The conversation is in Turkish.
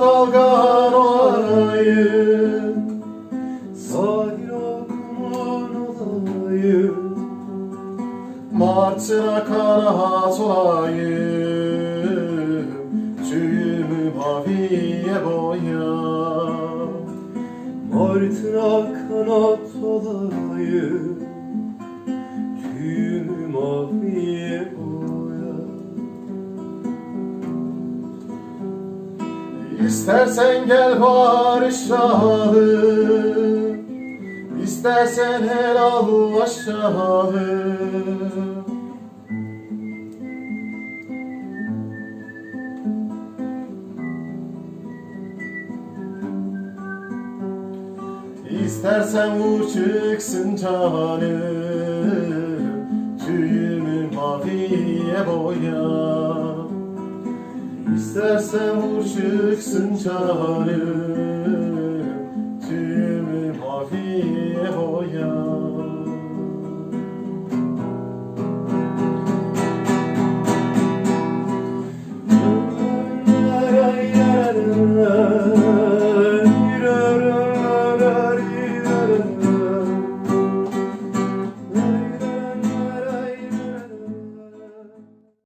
dalgan olayım Sahil okumun olayım Martıra kanaat olayım Tüyümü maviye boya Martıra kanat olayım İstersen gel barışalım İstersen helallaşalım İstersen vur çıksın canım Tüyümü maviye boya İstersen vur çıksın çağrı Tümü mafiye hoyan